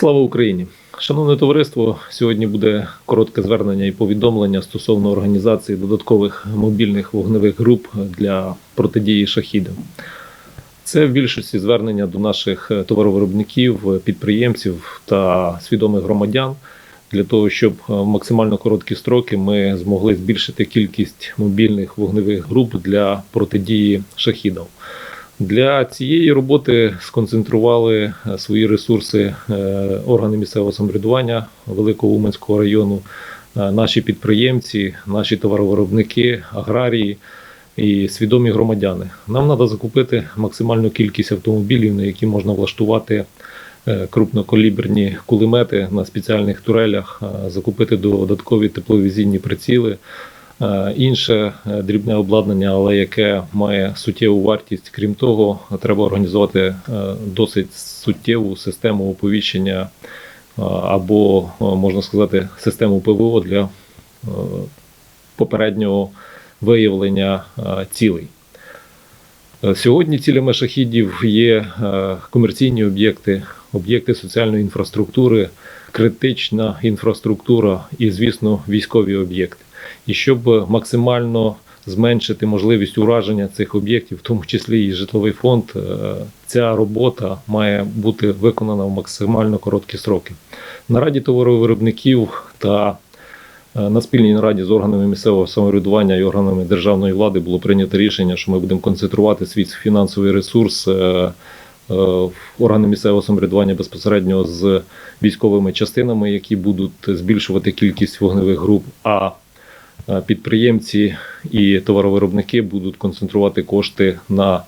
Слава Україні! Шановне товариство, сьогодні буде коротке звернення і повідомлення стосовно організації додаткових мобільних вогневих груп для протидії шахідам. Це в більшості звернення до наших е, товаровиробників, підприємців та свідомих громадян для того, щоб е, в максимально короткі строки ми змогли збільшити кількість мобільних вогневих груп для протидії шахідам. Для цієї роботи сконцентрували е, свої ресурси е, органи місцевого самоврядування Великого Уманського району, е, наші підприємці, наші товаровиробники, аграрії і свідомі громадяни. Нам треба закупити максимальну кількість автомобілів, на які можна влаштувати крупнокаліберні кулемети на спеціальних турелях, закупити додаткові тепловізійні приціли. Е, Інше е, дрібне обладнання, але яке має суттєву вартість. Крім того, треба організувати е, досить суттєву систему оповіщення або, можна сказати, систему ПВО для попереднього виявлення цілей. Е, Сьогодні цілями шахідів є е, комерційні об'єкти, об'єкти соціальної інфраструктури, критична інфраструктура і, звісно, військові об'єкти. І щоб максимально зменшити можливість ураження цих об'єктів, в тому числі і житловий фонд, е, ця робота має бути виконана в максимально короткі сроки. На раді товаровиробників та На спільній нараді з органами місцевого самоврядування і органами державної влади було прийнято рішення, що ми будемо концентрувати свій фінансовий ресурс е, е, в органи місцевого самоврядування безпосередньо з військовими частинами, які будуть збільшувати кількість вогневих груп. А е, підприємці і товаровиробники будуть концентрувати кошти на е,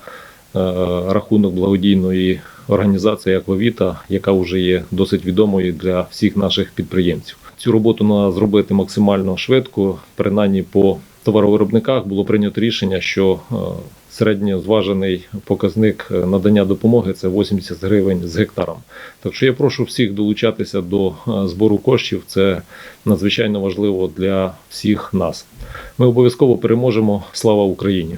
рахунок благодійної організації Аквавіта, яка вже є досить відомою для всіх наших підприємців. Цю роботу треба зробити максимально швидко. Принаймні по товаровиробниках було прийнято рішення, що е, середньозважений показник е, надання допомоги це 80 гривень з гектаром. Так що я прошу всіх долучатися до е, збору коштів. Це надзвичайно важливо для всіх нас. Ми обов'язково переможемо. Слава Україні!